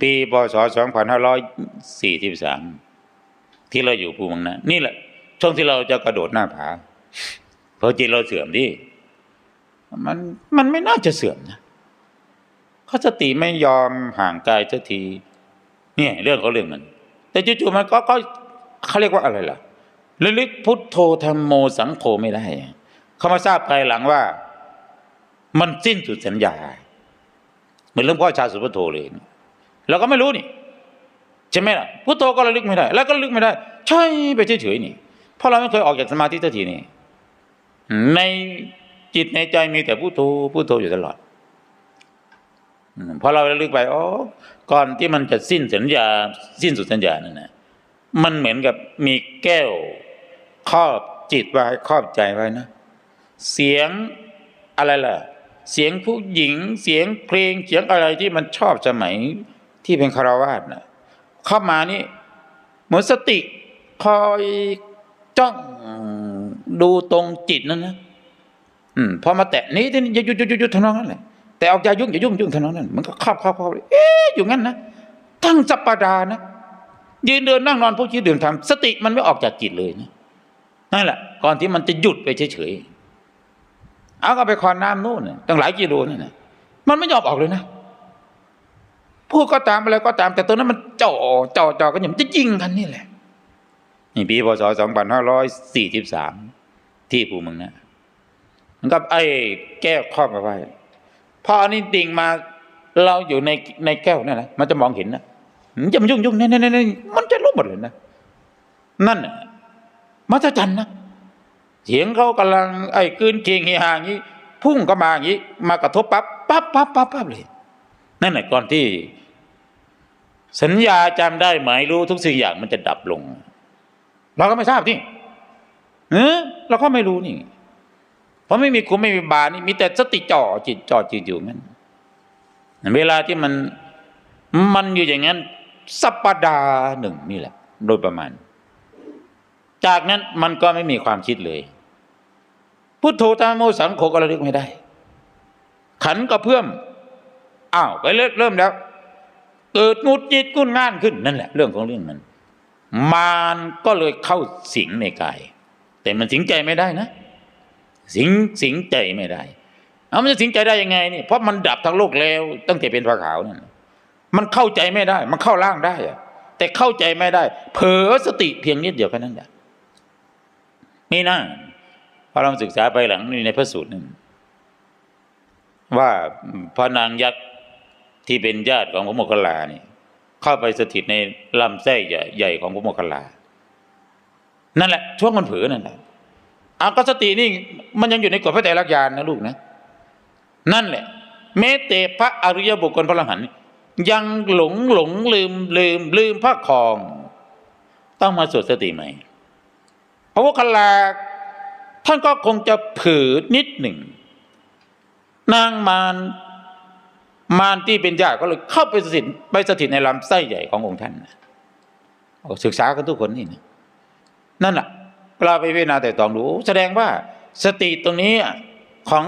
ปีพศ2543ที่เราอยู่ภูมังนะนี่แหละ ช่วงที่เราจะกระโดดหน้าผาเพราะจิตเราเสื่อมดิมันมันไม่น่าจะเสื่อมนะเขาสติไม่ยอมห่างกายสักที เนี่ย เรื่องเขาเรื่องมัน แต่จู่ๆมันก็ก็เขาเรียกว่าอะไรล่ะระลึกพุทโธธรรมโมสังโฆไม่ได้ เขามาทราบภายหลังว่า มันสิ้นสุดสัญญา เหมือนเรื่องพ่อชาสุพุทโธเลย เราก็ไม่รู้นี่ใช่ไหมล่ะพุทโธก็ระลึกไม่ได้ แล้วก็ระลึกไม่ได้ ใช่ไปเฉยๆนี่เพราะเราไม่เคยออกจากสมาธิสักทีนี่ในจิตในใจมีแต่พุทโธพุทโธอยู่ตลอดพอเราระลึกไปอ๋อก่อนที่มันจะสิ้นสัญญา สิ้นสุดสัญญานั่นนะมันเหมือนกับมีแก้วครอบจิตไว้ครอบใจไว้นะ เสียงอะไรล่ะ เสียงผู้หญิง เสียงเพลงเสียงอะไรที่มันชอบสมัย ที่เป็นคารวาสนะเข้ามานี่เหมือนสติคอยจ้องดูตรงจิตนั่นนะอืมพอมาแตะนี้ที่อย่าหยุดหยุดหยุดหยุดทำนองนั้นแหละแต่ออกอย่ายุ่งอย่ายุ่งยุ่งทำนองนั้น มันก็ครอบครอบครอบเอ๊ะอยู่งั้นนะทั้งสัปปดาห์นะยืนเดินนั่งนอนพูดคิดดื่มทำสติมันไม่ออกจากจิตเลยนะนั่นแหละ ก่อนที่มันจะหยุดไปเฉยๆเอาก็ไปคอนน้ำนู่นน่ะตั้งหลายกิโลนี่นะมันไม่ยอมออกเลยนะ พูดก็ตามอะไรก็ตาม แต่ตัวนั้นมันจ่อจ่อจ่อกันอย่างจะยิงกันนี่แหละนี่ปีพศสองพันห้าร้อยสี่สิบสามที่ภูเมืองนะมันก็ไอ้แก้วครอบเอาไว้พออันนี้ดิ่งมาเราอยู่ในในแก้วนั่นนะมันจะมองเห็นนะมันจะมายุ่งยุ่งเนี่ยเนี่ยเนี่ยมันจะรู้หมดเลยนะนั่นนะมัศจรรย์นะเสียงเขากำลังไอ้กืนเคียงเฮียหาอย่างนี้พุ่งก็มาอย่างนี้ มากระทบปั๊บปั๊บปั๊บปั๊บปั๊บเลย นั่นแหละก่อนที่ สัญญาจำได้หมายรู้ทุกสิ่งอย่างมันจะดับลง เราก็ไม่ทราบที่เออเราก็ไม่รู้นี่ เพราะไม่มีครูไม่มีบานี่มีแต่สติจ่อจิตจ่อจิตอยู่งั้นเวลาที่มันมันอยู่อย่างนั้น สัปปดาห์หนึ่งนี่แหละ โดยประมาณ จากนั้นมันก็ไม่มีความคิดเลยพุทโธตามโมสังโฆก็ระลึกไม่ได้ ขันก็เพิ่มอ้าวไปเริ่มแล้ว เกิดงุดหงิดกุ้นง่านขึ้นนั่นแหละ เรื่องของเรื่องมันมารก็เลยเข้าสิงในกาย แต่มันสิงใจไม่ได้นะ สิงสิงใจไม่ได้เอามันจะสิงใจได้ยังไงนี่เพราะมันดับทั้งโลกแล้ว ตั้งแต่เป็นพระขาวนั่นมันเข้าใจไม่ได้ มันเข้าร่างได้อะแต่เข้าใจไม่ได้ เผลอสติเพียงนิดเดียวแค่นั้นแหละไม่น่าพอเราศึกษาไปหลังในพระสูตรนึงว่าพระนางยักษ์ ที่เป็นญาติของพระโมคคัลลานี่เข้าไปสถิตในลำไส้ใหญ่ใหญ่ของพระโมคคัลลา นั่นแหละ ช่วงมันเผลอนั่นแหละอาก็สตินี่มันยังอยู่ในกฎพระไตรลักษณ์ญาณนะลูกนะ นั่นแหละแม้แต่พระอริยบุคคลพระอรหันต์ยังหลงหลงลืมลืมลืมพระคอง ต้องมาสวดสติใหม่พระโมคคัลลาท่านก็คงจะเผือนิดหนึ่ง นางมาร มารที่เป็นญาติก็เลยเข้าไปสถิตไปสถิตในลำไส้ใหญ่ขององค์ท่านศึกษากันทุกคนนี่นะนั่นแหละเราไปพิจารณาแต่ตองดู แสดงว่าสติตรงนี้ของ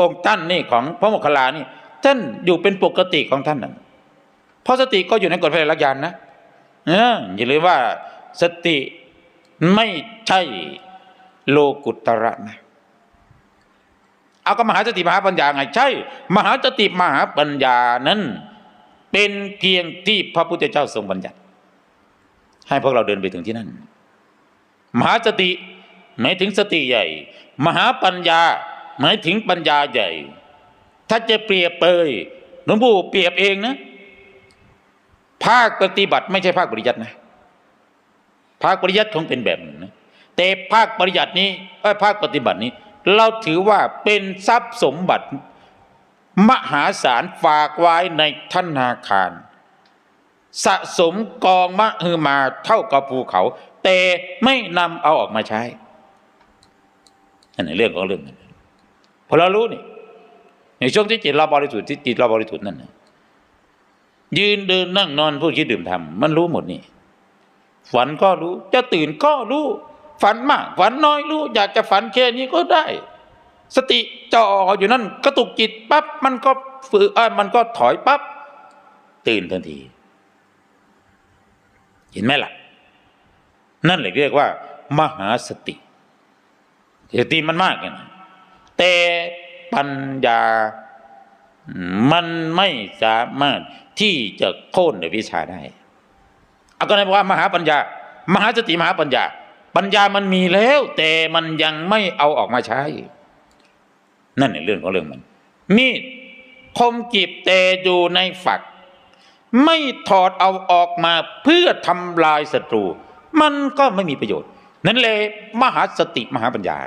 องค์ท่านนี่ของพระโมคคัลลานี่ ท่านอยู่เป็นปกติของท่านนั่นเพราะสติก็อยู่ในกฎพระลักษณ์นะอออย่าลืมว่าสติไม่ใช่โลกุตระนะ เอาก็มหาสติมหาปัญญาไงใช่ มหาสติมหาปัญญานั้น เป็นเพียงที่พระพุทธเจ้าทรงบัญญัติ ให้พวกเราเดินไปถึงที่นั่น มหาสติหมายถึงสติใหญ่ มหาปัญญาหมายถึงปัญญาใหญ่ ถ้าจะเปรียบเปยหลวงปู่เปรียบเองนะ ภาคปฏิบัติไม่ใช่ภาคปริยัตินะ ภาคปริยัติคงเป็นแบบหนึ่งนะแต่ภาคปริยัตินี้ไอ้ภาคปฏิบัตินี้ เราถือว่าเป็นทรัพย์สมบัติ มหาศาลฝากไว้ในธนาคาร สะสมกองมะฮือมาเท่ากับภูเขา แต่ไม่นำเอาออกมาใช้อันนี้เรื่องของเรื่องนั้นพอเรารู้นี่ในช่วงที่จิตเราบริสุทธิ์ที่จิตเราบริสุทธิ์นั่นนะยืนเดินนั่งนอนพูดคิดดื่มทำมันรู้หมดนี่ฝันก็รู้จะตื่นก็รู้ ฝันมากฝันน้อยรู้อยากจะฝันแค่นี้ก็ได้ สติจ่ออยู่นั่นกระตุกจิตปั๊บมันก็ฝืนมันก็ถอยปั๊บตื่นทันที เห็นไหมล่ะ นั่นเลยเรียกว่า มหาสติ สติมันมากนะแต่ปัญญา มันไม่สามารถที่จะโค่นในวิชาได้เอาก็ได้บอกว่ามหาปัญญา มหาสติมหาปัญญา ปัญญามันมีแล้ว แต่มันยังไม่เอาออกมาใช้ นั่นในเรื่องของเรื่องมัน มีดคมกีบแต่อยู่ในฝัก ไม่ถอดเอาออกมาเพื่อทำลายศัตรู มันก็ไม่มีประโยชน์ นั่นเลยมหาสติมหาปัญญา